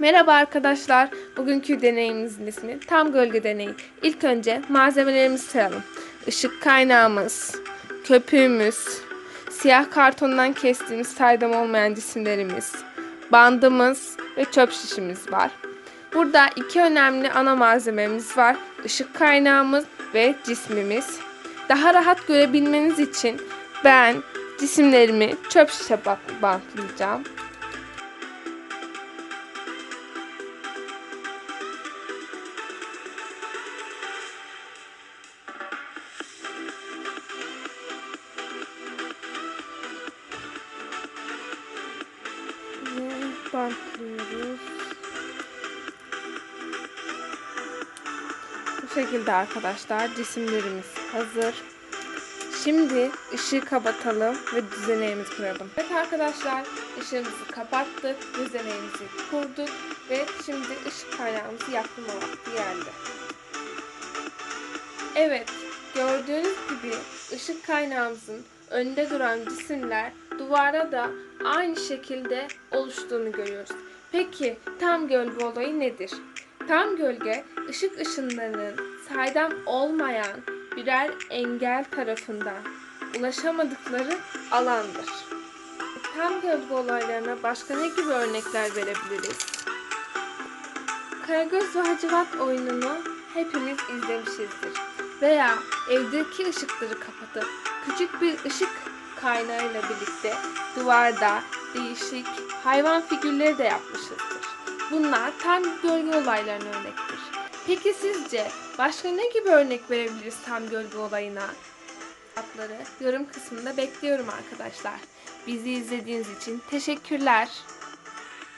Merhaba arkadaşlar. Bugünkü deneyimimizin ismi tam gölge deneyi. İlk önce malzemelerimizi sayalım. Işık kaynağımız, köpüğümüz, siyah kartondan kestiğimiz saydam olmayan cisimlerimiz, bandımız ve çöp şişimiz var. Burada iki önemli ana malzememiz var. Işık kaynağımız ve cismimiz. Daha rahat görebilmeniz için ben cisimlerimi çöp şişe bantlayacağım. Bantlıyoruz. Bu şekilde arkadaşlar cisimlerimiz hazır. Şimdi ışığı kapatalım ve düzeneğimizi kuralım. Evet arkadaşlar ışığımızı kapattık, düzeneğimizi kurduk ve şimdi ışık kaynağımızı yakma vakti geldi. Evet gördüğünüz gibi ışık kaynağımızın önünde duran cisimler duvara da aynı şekilde oluştuğunu görüyoruz. Peki tam gölge olayı nedir? Tam gölge ışık ışınlarının saydam olmayan birer engel tarafından ulaşamadıkları alandır. Tam gölge olaylarına başka ne gibi örnekler verebiliriz? Karagöz ve Hacivat oyununu hepimiz izlemişizdir. Veya evdeki ışıkları kapatıp küçük bir ışık kaynağıyla birlikte duvarda değişik hayvan figürleri de yapmışızdır. Bunlar tam gölge olaylarına örnektir. Peki sizce başka ne gibi örnek verebiliriz tam gölge olayına? Cevapları yorum kısmında bekliyorum arkadaşlar. Bizi izlediğiniz için teşekkürler.